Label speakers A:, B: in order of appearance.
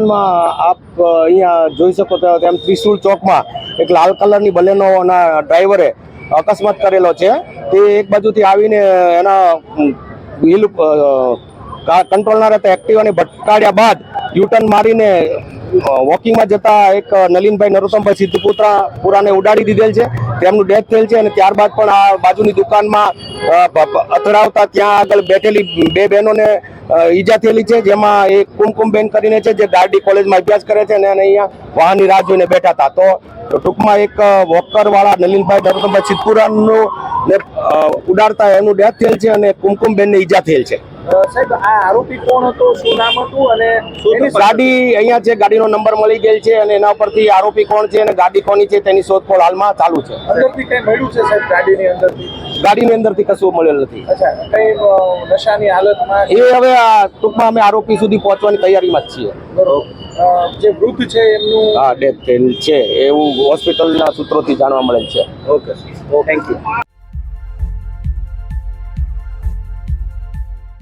A: માં આપ અહીંયા જોઈ શકો તો તેમ ત્રિશુલ ચોકમાં એક લાલ કલરની બલેનોના ડ્રાઈવરે અકસ્માત કરેલો છે. તે એક બાજુથી આવીને એના વ્હીલ કંટ્રોલના રહેતા એક્ટિવાને ભટકાડ્યા બાદ યુટર્ન મારીને વોકિંગમાં જતા એક નલિનભાઈ નરોત્તમભાઈ સિદ્ધપુત્રા પુરાને ઉડાડી દીધેલ છે. તેમનું ડેથ થયેલ છે અને ત્યારબાદ પણ આ બાજુની દુકાનમાં અથડાવતા ત્યાં આગળ બેઠેલી બે બહેનોને ઈજા થયેલી છે, જેમાં એક કુમકુમબેન કરીને છે, જે ગાર્ડી કોલેજમાં અભ્યાસ કરે છે અને અહીંયા વાહનની રાહ જોઈને બેઠા હતા. તો ટૂંકમાં એક વોકરવાળા નલિનભાઈ નરોત્તમભાઈ સિદ્ધપુરાનું ઉડાડતા એનું ડેથ થયેલ છે અને કુમકુમબેનને ઈજા થયેલ છે.
B: સાહેબ આ આરોપી કોણ હતો? શું નામ હતું? અને એની
A: ગાડી અહીંયા જે ગાડીનો નંબર મળી ગયેલ છે અને એના પરથી આરોપી કોણ છે અને ગાડી કોની છે તેની શોધખોળ હાલમાં ચાલુ છે.
B: અંદરથી કઈ મળ્યું છે સાહેબ ગાડીની અંદરથી?
A: ગાડીની અંદરથી કશું મળેલ નથી.
B: અચ્છા કઈ નશાની હાલતમાં
A: એ હવે આ ટૂંકમાં અમે આરોપી સુધી પહોંચવાની તૈયારીમાં જ છીએ.
B: જે વૃદ્ધ છે એમનું
A: હા ડેથ થયેલ છે. એવું હોસ્પિટલના સૂત્રોથી જાણવા મળેલ છે.
B: Okay thank you